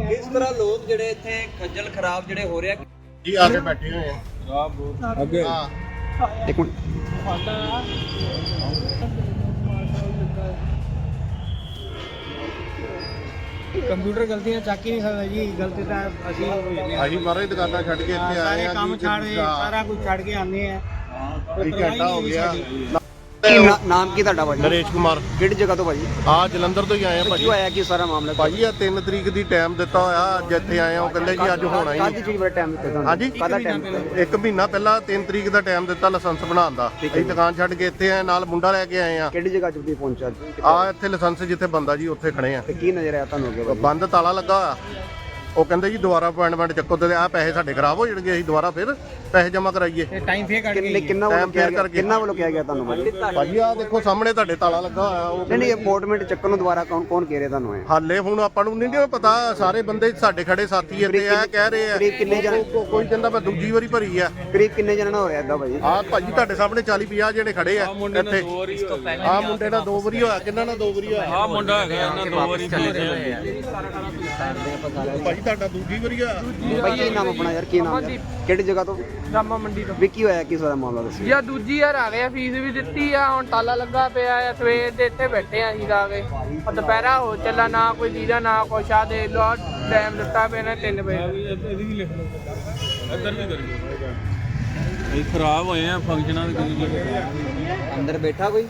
ਕਿਸ ਤਰ੍ਹਾਂ ਲੋਕ ਜਿਹੜੇ ਇੱਥੇ ਖੱਜਲ ਖਰਾਬ ਜਿਹੜੇ ਹੋ ਰਿਹਾ ਜੀ ਆ ਕੇ ਬੈਠੇ ਹੋਏ ਆ। ਅੱਗੇ। ਹਾਂ। ਇੱਕ ਮਿੰਟ। ਕੰਪਿਊਟਰ ਗਲਤੀਆਂ ਚੱਕ ਹੀ ਨਹੀਂ ਸਕਦਾ ਜੀ ਗਲਤੀ ਤਾਂ ਅਸੀਂ ਅਸੀਂ ਮਾਰੇ ਦੁਕਾਨਾਂ ਛੱਡ ਕੇ ਇੱਥੇ ਆਏ ਸਾਰੇ ਆ ਕੰਮ ਛੱਡ ਸਾਰਾ ਕੁਝ ਛੱਡ ਕੇ ਆਉਂਦੇ ਆ। ਇੱਕ ਘੰਟਾ ਹੋ ਗਿਆ। ਕੀ ਨਾ- ਨਾਮ ਕੀ ਤੁਹਾਡਾ ਭਾਜੀ? ਨਰੇਸ਼ ਕੁਮਾਰ। ਕਿਹੜੀ ਜਗ੍ਹਾ ਤੋਂ ਭਾਜੀ? ਆ ਜਲੰਧਰ ਤੋਂ ਹੀ ਆਏ ਆ ਭਾਜੀ। ਕੀ ਹੋਇਆ ਕੀ ਸਾਰਾ ਮਾਮਲਾ ਭਾਜੀ ਆ 3 ਤਰੀਕ ਦੀ ਟਾਈਮ ਦਿੱਤਾ ਹੋਇਆ ਜਿੱਥੇ ਆਏ ਆ ਉਹ ਕਹਿੰਦੇ ਜੀ ਅੱਜ ਹੋਣਾ ਹੀ ਨਹੀਂ। ਚੀਜ਼ ਬੜਾ ਟਾਈਮ ਦਿੱਤਾ ਤੁਹਾਨੂੰ। ਹਾਂਜੀ। ਕਾਹਦਾ ਟਾਈਮ ਦਿੱਤਾ। ਇੱਕ ਮਹੀਨਾ ਪਹਿਲਾਂ 3 ਤਰੀਕ ਦਾ ਟਾਈਮ ਦਿੱਤਾ ਲਾਇਸੈਂਸ ਬਣਾਉਣ ਦਾ। ਅਸੀਂ ਦੁਕਾਨ ਛੱਡ ਕੇ ਇੱਥੇ ਆਏ ਨਾਲ ਮੁੰਡਾ ਲੈ ਕੇ ਆਏ ਆ। ਕਿਹੜੀ ਜਗ੍ਹਾ ਚੁੱਕੀ ਪਹੁੰਚਾ ਆ ਇੱਥੇ ਲਾਇਸੈਂਸ ਜਿੱਥੇ ਬੰਦਾ ਜੀ ਉੱਥੇ ਖੜੇ ਆ। ਤੇ ਕੀ ਨਜ਼ਰ ਆਇਆ ਤੁਹਾਨੂੰ ਅੱਗੇ ਭਾਜੀ? ਬੰਦ ਤਾਲਾ ਲੱਗਾ ਹੋਇਆ। ਉਹ ਕਹਿੰਦੇ ਜੀ ਦੁਬਾਰਾ ਅਪਾਇੰਟਮੈਂਟ ਚੱਕੋ ਤੇ ਆ ਪੈਸੇ ਸਾਡੇ ਖਰਾਬ ਹੋ ਜਾਣਗੇ ਅਸੀਂ ਦੁਬਾਰਾ ਫਿਰ ਪੈਸੇ ਜਮ੍ਹਾਂ ਕਰਾਈਏ। ਤੇ ਟਾਈਮ ਫੇਰ ਕੱਢ ਕਿੰਨੇ ਕਿੰਨਾ ਵੱਲੋਂ ਕਿਹਾ ਗਿਆ ਕਰਕੇ। ਕਿੰਨਾ ਵੱਲੋਂ ਕਿਹਾ ਗਿਆ ਤੁਹਾਨੂੰ ਭਾਜੀ? ਭਾਜੀ ਆ ਦੇਖੋ ਸਾਹਮਣੇ ਤੁਹਾਡੇ ਤਾਲਾ ਲੱਗਾ ਹੋਇਆ ਉਹ ਨਹੀਂ ਨਹੀਂ ਅਪਾਰਟਮੈਂਟ ਚੱਕਣ ਨੂੰ ਦੁਬਾਰਾ ਕੌਣ ਕੌਣ ਕਹਿ ਰਿਹਾ ਤੁਹਾਨੂੰ ਇਹ ਹਾਲੇ ਹੁਣ ਆਪਾਂ ਨੂੰ ਨਹੀਂ ਨਾ ਪਤਾ ਸਾਰੇ ਬੰਦੇ ਸਾਡੇ ਖੜੇ ਸਾਥੀ ਇੱਥੇ ਆ ਕਹਿ ਰਹੇ ਆ। ਕਰੀਬ ਕਿੰਨੇ ਜਣੇ? ਕੋ- ਕੋਈ ਕਹਿੰਦਾ ਮੈਂ ਦੂਜੀ ਵਾਰੀ ਭਰੀ ਆ। ਕਰੀਬ ਕਿੰਨੇ ਜਣਾਂ ਨਾਲ ਹੋ ਰਿਹਾ ਏਦਾਂ ਭਾਜੀ? ਆ ਭਾਜੀ ਤੁਹਾਡੇ ਸਾਹਮਣੇ 40 50 ਜਿਹੜੇ ਖੜੇ ਆ ਇੱਥੇ। ਆ ਮੁੰਡੇ ਨਾਲ ਦੋ ਵਾਰੀ ਹੋਇਆ ਕਿੰਨਾ ਨਾਲ ਦੋ ਵਾਰੀ ਹੋਇਆ? ਆ ਮੁੰਡਾ ਹੈਗਾ ਇਹਨਾਂ ਦੋ ਵਾਰੀ ਚੱਲੇ ਭਾਜੀ ਤੁਹਾਡਾ ਦੂਜੀ ਵਾਰੀ ਹੋਇਆ। ਭਾਈ ਕੀ ਨਾਮ ਆਪਣਾ ਯਾਰ ਕੀ ਨਾਮ ਹੈ ਕਿਹੜੀ ਜਗ੍ਹਾ ਤੋਂ? ਰਾਮਾ ਮੰਡੀ ਤੋਂ। ਵੀ ਕੀ ਹੋਇਆ? ਕੀ ਸਾਰਾ ਮਾਮਲਾ ਦੱਸੋ। ਯਾ ਦੂਜੀ ਯਾਰ ਆ ਗਿਆ ਫੀਸ ਵੀ ਦਿੱਤੀ ਆ ਹੁਣ ਤਾਲਾ ਲੱਗਾ ਪਿਆ ਆ ਸਵੇਰ ਦੇ ਇੱਥੇ ਬੈਠੇ ਆ ਅਸੀਂ ਆ ਕੇ ਆ ਦੁਪਹਿਰਾ ਹੋ ਚੱਲਾ ਨਾ ਕੋਈ ਦੀਦਾ ਨਾ ਕੁਛ ਆ ਦੇ ਲੋ ਟਾਈਮ ਦਿੱਤਾ ਪਿਆ ਨੇ 3 ਵਜੇ। ਇੱਧਰ ਵੀ ਕਰੀ। ਇਹ ਖਰਾਬ ਹੋਏ ਆ ਫੰਕਸ਼ਨਾਂ ਦੇ ਕੋਈ ਅੰਦਰ ਬੈਠਾ ਕੋਈ?